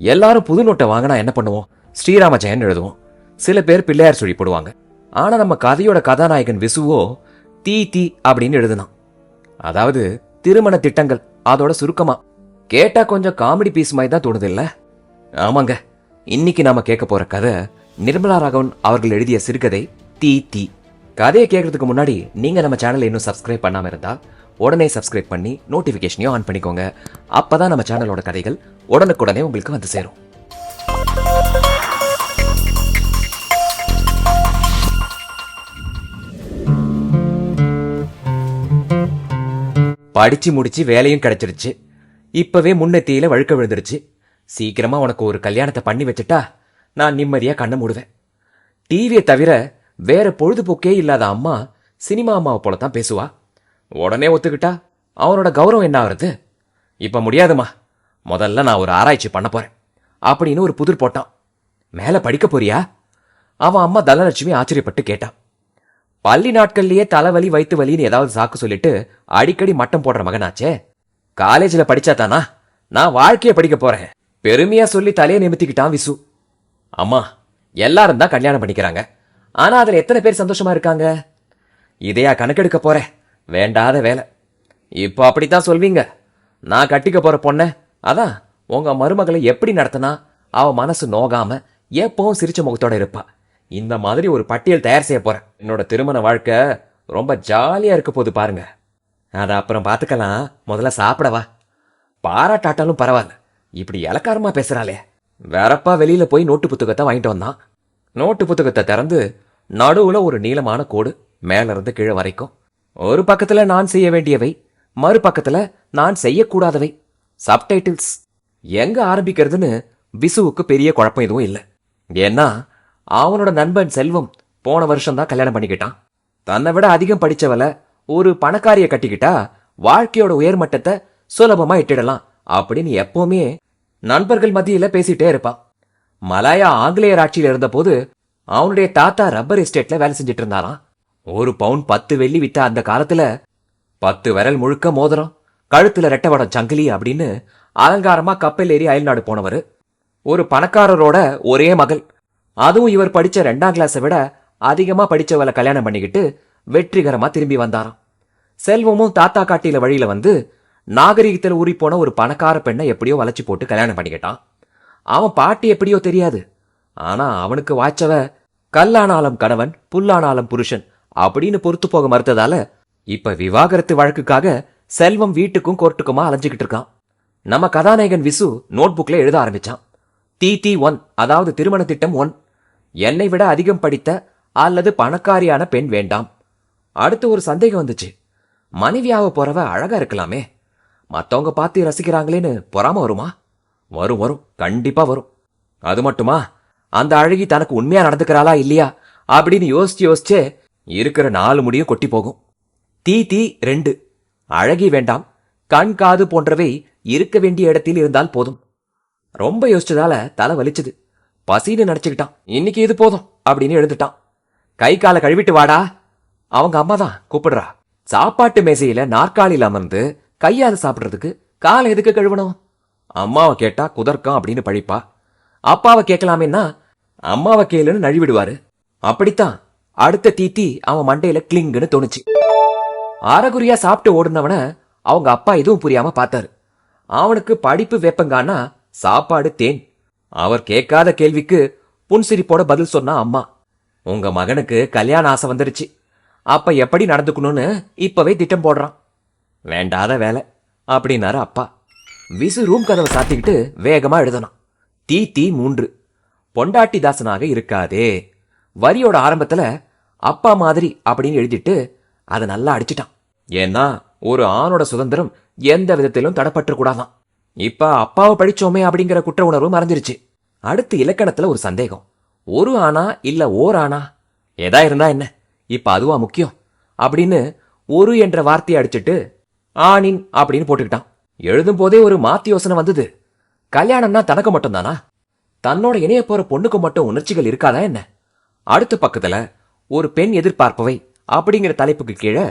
எல்லாரும் புது நோட்டை வாங்கினா என்ன பண்ணுவோம்? ஸ்ரீராம ஜெயன் எழுதுவோம். சில பேர் பிள்ளையார் சுழி போடுவாங்க. ஆனா நம்ம கதையோட கதாநாயகன் விசுவோ தீ தீ அப்படின்னு எழுதுனான். அதாவது திருமண திட்டங்கள் அதோட சுருக்கமா. கேட்டா கொஞ்சம் காமெடி பீஸ் மாதிரி தான் தோணுது இல்ல? ஆமாங்க. இன்னைக்கு நாம கேட்க போற கதை நிர்மலா ராகவன் அவர்கள் எழுதிய சிறுகதை தீ தீ. கதையை கேட்கறதுக்கு முன்னாடி நீங்க நம்ம சேனலை இன்னும் சப்ஸ்கிரைப் பண்ணாம இருந்தா உடனே சப்ஸ்கிரைப் பண்ணி நோட்டிஃபிகேஷனையும் ஆன் பண்ணிக்கோங்க. அப்போ தான் நம்ம சேனலோட கதைகள் உடனுக்குடனே உங்களுக்கு வந்து சேரும். படித்து முடித்து வேலையும் கிடைச்சிருச்சு. இப்போவே முன்னெத்தியில் வழுக்க விழுந்துருச்சு. சீக்கிரமாக உனக்கு ஒரு கல்யாணத்தை பண்ணி வச்சுட்டா நான் நிம்மதியாக கண்ணை மூடுவேன். டிவியை தவிர வேற பொழுதுபோக்கே இல்லாத அம்மா சினிமா அம்மாவை போல தான் பேசுவா. உடனே ஒத்துக்கிட்டா? அவனோட கௌரவம் என்ன ஆகுறது? இப்ப முடியாதுமா. முதல்ல நான் ஒரு ஆராய்ச்சி பண்ண போறேன். அப்படின்னு ஒரு புதிர் போட்டான். மேல படிக்க போறியா? அவன் அம்மா தனலட்சுமி ஆச்சரியப்பட்டு கேட்டான். பள்ளி நாட்கள்லயே தலைவலி வயிற்று வலின்னு ஏதாவது சாக்கு சொல்லிட்டு அடிக்கடி மட்டம் போடுற மகனாச்சே. காலேஜில் படிச்சா தானா? நான் வாழ்க்கையை படிக்க போறேன். பெருமையா சொல்லி தலையை நிமித்திக்கிட்டான் விசு. அம்மா எல்லாரும் தான் கல்யாணம் பண்ணிக்கிறாங்க. ஆனா அதுல எத்தனை பேர் சந்தோஷமா இருக்காங்க? இதையா கணக்கெடுக்க போறேன். வேண்டாத வேலை. இப்போ அப்படித்தான் சொல்வீங்க. நான் கட்டிக்க போகிற பொண்ணை அதான் உங்கள் மருமகளை எப்படி நடத்தினா அவள் மனசு நோகாமல் எப்பவும் சிரிச்ச முகத்தோடு இருப்பா. இந்த மாதிரி ஒரு பட்டியல் தயார் செய்ய போகிறேன் என்னோட திருமண வாழ்க்கை ரொம்ப ஜாலியாக இருக்க போது பாருங்க. அதை அப்புறம் பார்த்துக்கலாம். முதல்ல சாப்பிடவா பாராட்டாட்டாலும் பரவாயில்ல. இப்படி இலக்காரமாக பேசுகிறாளே வேறப்பா வெளியில் போய் நோட்டு புத்தகத்தை வாங்கிட்டு வந்தான். நோட்டு புத்தகத்தை திறந்து நடுவில் ஒரு நீளமான கோடு மேலேருந்து கீழே வரைக்கும். ஒரு பக்கத்துல நான் செய்ய வேண்டியவை மறுபக்கத்துல நான் செய்யக்கூடாதவை. சப்டைட்டில்ஸ் எங்க ஆரம்பிக்கிறதுன்னு விசுவுக்கு பெரிய குழப்பம் எதுவும் இல்லை. ஏன்னா அவனோட நண்பன் செல்வம் போன வருஷம் தான் கல்யாணம் பண்ணிக்கிட்டான். தன்னை விட அதிகம் படிச்சவள ஒரு பணக்காரிய கட்டிக்கிட்டா வாழ்க்கையோட உயர்மட்டத்தை சுலபமா எட்டிடலாம் அப்படின்னு எப்பவுமே நண்பர்கள் மத்தியில பேசிட்டே இருப்பான். மலாயா ஆங்கிலேயர் ஆட்சியில் இருந்தபோது அவனுடைய தாத்தா ரப்பர் எஸ்டேட்ல வேலை செஞ்சுட்டு இருந்தாராம். ஒரு பவுன் பத்து வெள்ளி விட்ட அந்த காலத்துல பத்து விரல் முழுக்க மோதிரம் கழுத்துல ரெட்டவடம் சங்கிலி அப்படின்னு அலங்காரமா கப்பல் ஏறி அயல்நாடு போனவர். ஒரு பணக்காரரோட ஒரே மகள். அதுவும் இவர் படிச்ச ரெண்டாம் கிளாஸை விட அதிகமா படிச்சவளை கல்யாணம் பண்ணிக்கிட்டு வெற்றிகரமா திரும்பி வந்தாராம். செல்வமும் தாத்தா காட்டியில வழியில வந்து நாகரிகத்தில் ஊறி போன ஒரு பணக்கார பெண்ணை எப்படியோ வளைச்சு போட்டு கல்யாணம் பண்ணிக்கிட்டான். அவன் பாட்டி எப்படியோ தெரியாது. ஆனா அவனுக்கு வாய்ச்சவ கல்லானாலும் கணவன் புல்லானாலும் புருஷன். அப்படின்னு பொறுத்து போக மறுத்ததால இப்ப விவாகரத்து வழக்குக்காக செல்வம் வீட்டுக்கும் கோர்ட்டுக்குமா அலைஞ்சுக்கிட்டு இருக்கான். நம்ம கதாநாயகன் விசு நோட்புக்ல எழுத ஆரம்பிச்சான். டி டி ஒன் அதாவது திருமண திட்டம் ஒன். என்னை விட அதிகம் படித்த அல்லது பணக்காரியான பெண் வேண்டாம். அடுத்து ஒரு சந்தேகம் வந்துச்சு. மனைவியாக போறவ அழகா இருக்கலாமே. மத்தவங்க பார்த்து ரசிக்கிறாங்களேன்னு பொறாம வருமா? வரும் வரும். கண்டிப்பா வரும். அது மட்டுமா? அந்த அழகி தனக்கு உண்மையா நடந்துக்கிறாளா இல்லையா? அப்படின்னு யோசிச்சு யோசிச்சே இருக்கிற நாலு முடியும் கொட்டி போகும். தீ தீ ரெண்டு. அழகி வேண்டாம். கண் காது போன்றவை இருக்க வேண்டிய இடத்தில் இருந்தால் போதும். ரொம்ப யோசிச்சதால தலை வலிச்சுது. பசின்னு நினைச்சுக்கிட்டான். இன்னைக்கு இது போதும் அப்படின்னு எழுந்துட்டான். கை காலை கழுவிட்டு வாடா. அவங்க அம்மா தான் கூப்பிடுறா. சாப்பாட்டு மேசையில நாற்காலியில் அமர்ந்து கையால சாப்பிடுறதுக்கு காலை எதுக்கு கழுவணும்? அம்மாவை கேட்டா குதர்க்கம் அப்படின்னு பழிப்பா. அப்பாவை கேட்கலாமேன்னா அம்மாவை கேளுன்னு நழுவிடுவாரு. அப்படித்தான் அடுத்த தீத்தி அவன் மண்டையில கிளிங்குன்னு தோணுச்சு. அறகுறியா சாப்பிட்டு ஓடுனவன அவங்க அப்பா எதுவும் புரியாம பார்த்தாரு. அவனுக்கு படிப்பு வேப்பங்கானா சாப்பாடு தேன். அவர் கேட்காத கேள்விக்கு புன்சிரிப்போட பதில் சொன்னா அம்மா. உங்க மகனுக்கு கல்யாண ஆசை வந்துருச்சு. அப்ப எப்படி நடந்துக்கணும்னு இப்பவே திட்டம் போடுறான். வேண்டாத வேலை அப்படின்னாரு அப்பா. விசு ரூம் கதவை சாத்திக்கிட்டு வேகமா எழுதணும் தீ தீ மூன்று. பொண்டாட்டி தாசனாக இருக்காதே வரியோட ஆரம்பத்துல அப்பா மாதிரி அப்படின்னு எழுதிட்டு அதை நல்லா அடிச்சிட்டான். ஏன்னா ஒரு ஆணோட சுதந்திரம் எந்த விதத்திலும் தடப்பட்டு கூடாதான். இப்ப அப்பாவை படிச்சோமே அப்படிங்கிற குற்ற உணர்வு மறைஞ்சிருச்சு. அடுத்து இலக்கணத்துல ஒரு சந்தேகம். ஒரு ஆணா இல்ல ஓர் ஆணா? எதா இருந்தா என்ன? இப்ப அதுவா முக்கியம்? அப்படின்னு ஒரு என்ற வார்த்தையை அடிச்சிட்டு ஆணின் அப்படின்னு போட்டுக்கிட்டான். எழுதும் போதே ஒரு மாத்தி யோசனை வந்தது. கல்யாணம்னா தனக்கு மட்டும்தானா? தன்னோட இணைய போற பொண்ணுக்கு மட்டும் உணர்ச்சிகள் இருக்காதா என்ன? அடுத்த பக்கத்துல ஒரு பெண் எதிர்பார்ப்பவை அப்படிங்கிற தலைப்புக்கு கீழே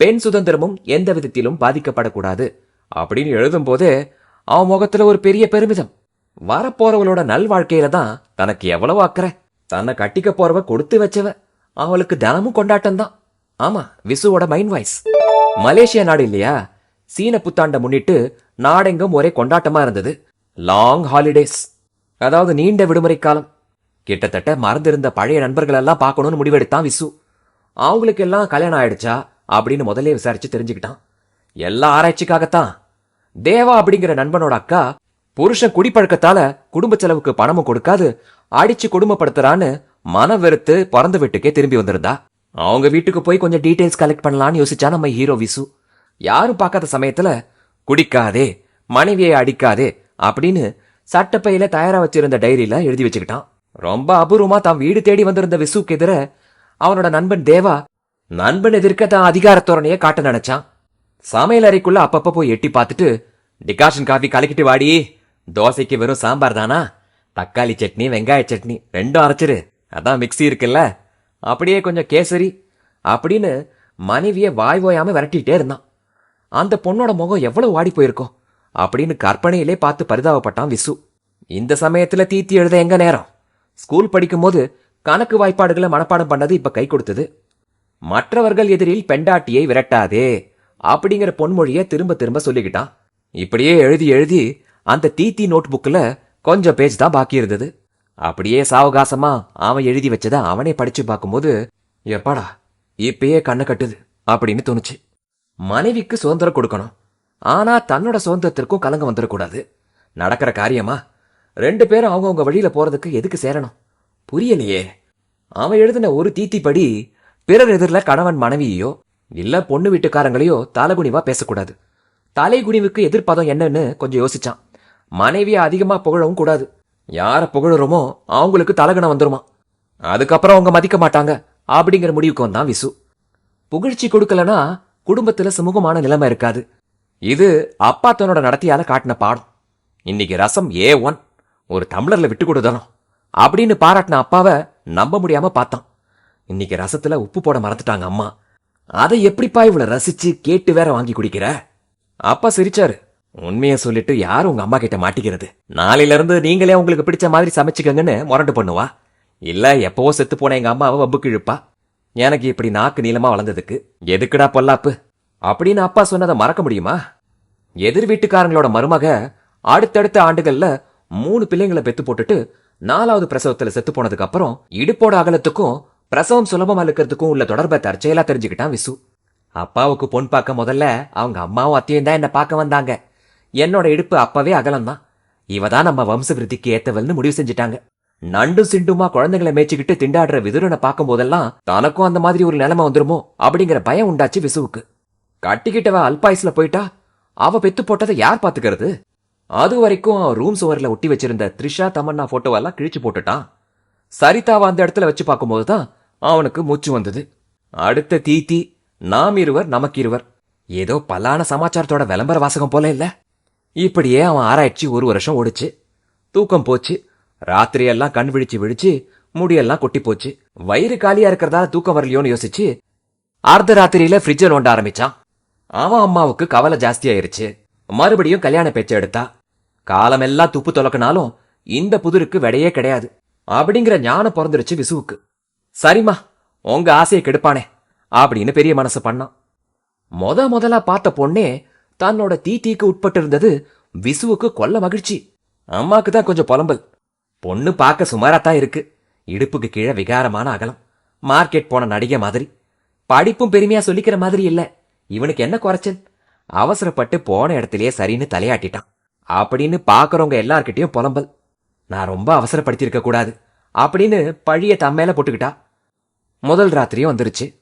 பெண் சுதந்திரமும் எந்த விதத்திலும் பாதிக்கப்படக்கூடாது அப்படின்னு எழுதும் போதே அவன் முகத்துல ஒரு பெரிய பெருமிதம். வரப்போறவளோட நல்வாழ்க்கையில தான் தனக்கு எவ்வளவு அக்கறை. தன்னை கட்டிக்க போறவ கொடுத்து வச்சவ அவளுக்கு தினமும் கொண்டாட்டம் தான். ஆமா விசுவோட மைண்ட் வாய்ஸ் மலேசியா நாடு இல்லையா? சீன புத்தாண்டை முன்னிட்டு நாடெங்கும் ஒரே கொண்டாட்டமா இருந்தது. லாங் ஹாலிடேஸ் அதாவது நீண்ட விடுமுறை காலம். கிட்டத்தட்ட மறந்திருந்த பழைய நண்பர்களெல்லாம் பார்க்கணும்னு முடிவெடுத்தான் விசு. அவங்களுக்கு எல்லாம் கல்யாணம் ஆயிடுச்சா அப்படின்னு முதல்ல விசாரிச்சு தெரிஞ்சுக்கிட்டான். எல்லா ஆராய்ச்சிக்காகத்தான். தேவா அப்படிங்கிற நண்பனோட அக்கா புருஷன் குடிப்பழக்கத்தால குடும்ப செலவுக்கு பணமும் கொடுக்காது அடிச்சு குடும்பப்படுத்துறான்னு மன வெறுத்து பிறந்த வீட்டுக்கே திரும்பி வந்திருந்தா. அவங்க வீட்டுக்கு போய் கொஞ்சம் டீடைல்ஸ் கலெக்ட் பண்ணலாம்னு யோசிச்சா நம்ம ஹீரோ விசு. யாரும் பார்க்காத சமயத்துல குடிக்காதே மனைவியை அடிக்காதே அப்படின்னு சட்டப்பையில தயாரா வச்சிருந்த டைரியில எழுதி வச்சுக்கிட்டான். ரொம்ப அபூர்வமா தான் வீடு தேடி வந்திருந்த விசுக்கு எதிர அவனோட நண்பன் தேவா நண்பன் எதிர்க்க தான் அதிகாரத்தோரணைய காட்ட நினைச்சான். சமையல் அறைக்குள்ள அப்பப்ப போய் எட்டி பார்த்துட்டு டிகாஷன் காஃபி கலக்கிட்டு வாடி. தோசைக்கு வெறும் சாம்பார் தானா? தக்காளி சட்னி வெங்காய சட்னி ரெண்டும் அரைச்சிரு. அதான் மிக்ஸி இருக்குல்ல. அப்படியே கொஞ்சம் கேசரி அப்படின்னு மனைவிய வாய் ஓயாம விரட்டிகிட்டே இருந்தான். அந்த பொண்ணோட முகம் எவ்வளவு வாடி போயிருக்கும்? அப்படின்னு கற்பனையிலே பார்த்து பரிதாபப்பட்டான் விசு. இந்த சமயத்துல தீத்தி எழுத எங்க நேரம்? ஸ்கூல் படிக்கும்போது கணக்கு வாய்ப்பாடுகளை மனப்பாடம் பண்ணது இப்ப கை கொடுத்தது. மற்றவர்கள் எதிரில் பெண்டாட்டியை விரட்டாதே அப்படிங்கிற பொன்மொழியை திரும்ப திரும்ப சொல்லிக்கிட்டான். இப்படியே எழுதி எழுதி அந்த தீத்தி நோட் புக்கில் கொஞ்சம் பேஜ் தான் பாக்கி இருந்தது. அப்படியே சாவகாசமா அவன் எழுதி வச்சதை அவனே படிச்சு பார்க்கும்போது எப்பாடா இப்பயே கண்ணை கட்டுது அப்படின்னு தோணுச்சு. மனைவிக்கு சுதந்திரம் கொடுக்கணும். ஆனா தன்னோட சுதந்திரத்திற்கும் கலங்க வந்துடக்கூடாது நடக்கிற காரியமா ரெண்டு பேரும் அவங்கவுங்க வழியில போறதுக்கு எதுக்கு சேரணும்? புரியலையே. அவன் எழுதின ஒரு தீத்திப்படி பிறர் எதிரில் கணவன் மனைவியையோ இல்ல பொண்ணு வீட்டுக்காரங்களையோ தலைகுனிவா பேசக்கூடாது. தலைகுனிவுக்கு எதிர்ப்பதம் என்னன்னு கொஞ்சம் யோசிச்சான். மனைவியை அதிகமா புகழவும் கூடாது. யார புகழுறோமோ அவங்களுக்கு தலகணம் வந்துருமா? அதுக்கப்புறம் அவங்க மதிக்க மாட்டாங்க அப்படிங்கிற முடிவுக்கு வந்தான் விசு. புகழ்ச்சி கொடுக்கலனா குடும்பத்துல சுமூகமான நிலைமை இருக்காது. இது அப்பா தன்னோட நடத்தியால காட்டின பாடம். இன்னைக்கு ரசம் ஏ ஒன் ஒரு டம்ளர்ல விட்டு கொடுதானோ அப்படின்னு பாராட்டின அப்பாவை நம்ப முடியாம பார்த்தான். இன்னைக்கு ரசத்துல உப்பு போட மறந்துட்டாங்க அம்மா. அதை எப்படிப்பா இவ்வளவு ரசிச்சு கேட்டு வேற வாங்கி குடிக்கிற? அப்பா சிரிச்சாரு. உண்மையை சொல்லிட்டு யாரும் உங்க அம்மா கிட்ட மாட்டிக்கிறது? நாளையில இருந்து நீங்களே உங்களுக்கு பிடிச்ச மாதிரி சமைச்சுக்கங்கன்னு முரண்டு பண்ணுவா? இல்ல எப்பவோ செத்து போன எங்க அம்மாவை வம்புக்கு இழுப்பா எனக்கு இப்படி நாக்கு நீளமா வளர்ந்ததுக்கு எதுக்குடா பொல்லாப்பு? அப்படின்னு அப்பா சொன்னதை மறக்க முடியுமா? எதிர் வீட்டுக்காரங்களோட மருமக அடுத்தடுத்த ஆண்டுகள்ல மூணு பிள்ளைங்களை பெத்து போட்டுட்டு நாலாவது பிரசவத்துல செத்து போனதுக்கு அப்புறம் இடுப்போட அகலத்துக்கும் பிரசவம் சுலபமா இருக்கிறதுக்கும் உள்ள தொடர்பை தற்செயலா தெரிஞ்சுக்கிட்டான் விசு. அப்பாவுக்கு பொன் பார்க்க முதல்ல அவங்க அம்மாவும் அத்தையும் தான் என்ன பார்க்க வந்தாங்க. என்னோட இடுப்பு அப்பவே அகலம்தான். இவ தான் நம்ம வம்ச விருத்திக்கு ஏத்தவள்னு முடிவு செஞ்சுட்டாங்க. நண்டும் சிண்டுமா குழந்தைங்களை மேய்ச்சிக்கிட்டு திண்டாடுற விதுரனை பார்க்கும் போதெல்லாம் தனக்கும் அந்த மாதிரி ஒரு நிலைமை வந்துருமோ அப்படிங்கிற பயம் உண்டாச்சு விசுவுக்கு. கட்டிக்கிட்டவ அல்பாயுஸ்ல போயிட்டா அவ பெத்து போட்டதை யார் பாத்துக்கிறது அது வரைக்கும் அவன் ரூம் சுவரில் ஒட்டி வச்சிருந்த த்ரிஷா தமன்னா ஃபோட்டோவெல்லாம் கிழிச்சு போட்டுட்டான். சரிதாவை அந்த இடத்துல வச்சு பார்க்கும்போது தான் அவனுக்கு மூச்சு வந்தது. அடுத்த தீத்தி நாம் இருவர் நமக்கு இருவர். ஏதோ பல்லான சமாச்சாரத்தோட விளம்பர வாசகம் போல இல்ல. இப்படியே அவன் ஆராய்ச்சி ஒரு வருஷம் ஓடுச்சு. தூக்கம் போச்சு. ராத்திரி எல்லாம் கண் விழிச்சு விழிச்சு முடியெல்லாம் கொட்டி போச்சு. வயிறு காலியா இருக்கிறதால தூக்கம் வரலையோன்னு யோசிச்சு அர்த்த ராத்திரியில ஃப்ரிட்ஜை நோண்ட ஆரம்பிச்சான். அவன் அம்மாவுக்கு கவலை ஜாஸ்தியாயிருச்சு. மறுபடியும் கல்யாண பேச்சை எடுத்தா. காலமெல்லாம் துப்பு தொலக்கினாலும் இந்த புதிருக்கு விடையே கிடையாது. அப்படிங்கிற ஞானம் பிறந்துருச்சு விசுவுக்கு. சரிம்மா உங்க ஆசையை கெடுப்பானே அப்படின்னு பெரிய மனசு பண்ணான். மொத முதலா பார்த்த பொண்ணே தன்னோட தீட்டிக்கு உட்பட்டு இருந்தது விசுவுக்கு கொல்ல மகிழ்ச்சி. அம்மாக்கு தான் கொஞ்சம் புலம்பல். பொண்ணு பார்க்க சுமாராத்தான் இருக்கு. இடுப்புக்கு கீழே விகாரமான அகலம். மார்க்கெட் போன நடிகை மாதிரி. படிப்பும் பெருமையா சொல்லிக்கிற மாதிரி இல்ல. இவனுக்கு என்ன குறைச்சல்? அவசரப்பட்டு போன இடத்துலயே சரின்னு தலையாட்டிட்டான். அப்படின்னு பாக்குறவங்க எல்லார்கிட்டயும் புலம்பல். நான் ரொம்ப அவசரப்படுத்தியிருக்க கூடாது. அப்படின்னு பழிய தம்மேல போட்டுக்கிட்டா. முதல் ராத்திரியும் வந்துருச்சு.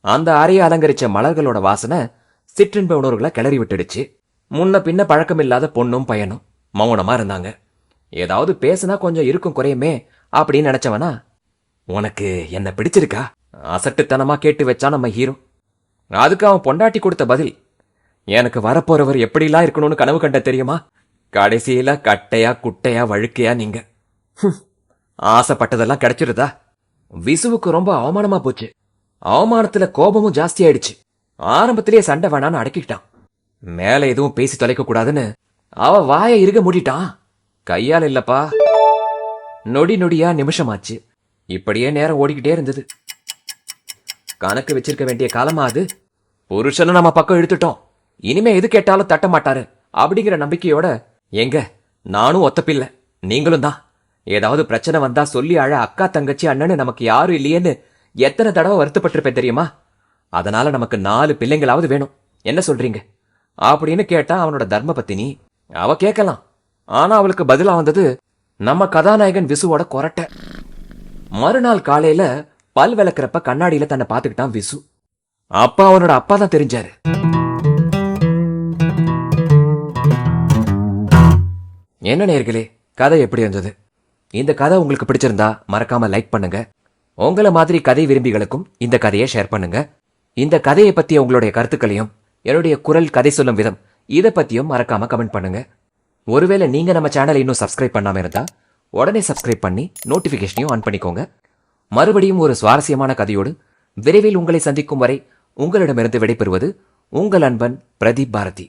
அந்த அறையை அலங்கரிச்ச மலர்களோட வாசனை சிற்றின்ப உணர்வுகளை கிளறி விட்டுடுச்சு. முன்ன பின்ன பழக்கமில்லாத பொண்ணும் பையனும் மௌனமா இருந்தாங்க. ஏதாவது பேசுனா கொஞ்சம் இருக்கும் குறையுமே அப்படின்னு நினைச்சவனா உனக்கு என்ன பிடிச்சிருக்கா? அசட்டுத்தனமா கேட்டு வச்சா நம்ம ஹீரோ. அதுக்கு அவன் பொண்டாட்டி கொடுத்த பதில் எனக்கு வரப்போறவர் எப்படிலாம் இருக்கணும்னு கனவு கண்ட தெரியுமா? கடைசியில கட்டையா குட்டையா வழுக்கையா நீங்க. ஆசைப்பட்டதெல்லாம் கிடைச்சிருதா? விசுவுக்கு ரொம்ப அவமானமா போச்சு. அவமானத்துல கோபமும் ஜாஸ்தி ஆயிடுச்சு ஆரம்பத்திலேயே சண்டை வேணான்னு அடக்கிக்கிட்டான். மேல எதுவும் பேசி தொலைக்க கூடாதுன்னு அவ வாயை இருக மூடிட்டான். கையால் இல்லப்பா. நொடி நொடியா நிமிஷமாச்சு. இப்படியே நேரம் ஓடிக்கிட்டே இருந்தது. கணக்கு வச்சிருக்க வேண்டிய காலமா அது? புருஷனை நம்ம பக்கம் எடுத்துட்டோம் இனிமே எது கேட்டாலும் தட்ட மாட்டாரு. அப்படிங்கிற நம்பிக்கையோட எங்க? நானும் ஒத்தப்பில்ல நீங்களும் தான். ஏதாவது பிரச்சனை வந்தா சொல்லி அழ அக்கா தங்கச்சி அண்ணன்னு நமக்கு யாரும் இல்லையேன்னு எத்தனை தடவை வருத்தப்பட்டிருப்பேன் தெரியுமா? அதனால நமக்கு நாலு பிள்ளைங்களாவது வேணும். என்ன சொல்றீங்க? அப்படின்னு கேட்டா அவனோட தர்ம பத்தினி அவ கேட்கலாம் ஆனா அவளுக்கு பதிலா வந்தது நம்ம கதாநாயகன் விசுவோட கொரட்டை. மறுநாள் காலையில பல் விளக்குறப்ப கண்ணாடியில தன்னை பார்த்துக்கிட்டான் விசு. அப்பா அவனோட அப்பா தான் தெரிஞ்சாரு. என்ன நேர்களே கதை எப்படி இருந்தது இந்த கதை உங்களுக்கு பிடிச்சிருந்தா மறக்காம லைக் பண்ணுங்க. உங்களை மாதிரி கதை விரும்பிகளுக்கும் இந்த கதையை ஷேர் பண்ணுங்க. இந்த கதையை பத்திய உங்களுடைய கருத்துக்களையும் என்னுடைய குரல் கதை சொல்லும் விதம் இதை பத்தியும் மறக்காம கமெண்ட் பண்ணுங்க. ஒருவேளை நீங்க நம்ம சேனலை இன்னும் சப்ஸ்கிரைப் பண்ணாம இருந்தா உடனே சப்ஸ்கிரைப் பண்ணி நோட்டிபிகேஷனையும் ஆன் பண்ணிக்கோங்க. மறுபடியும் ஒரு சுவாரஸ்யமான கதையோடு விரைவில் உங்களை சந்திக்கும் வரை உங்களிடமிருந்து விடைபெறுவது உங்கள் அன்பன் பிரதீப் பாரதி.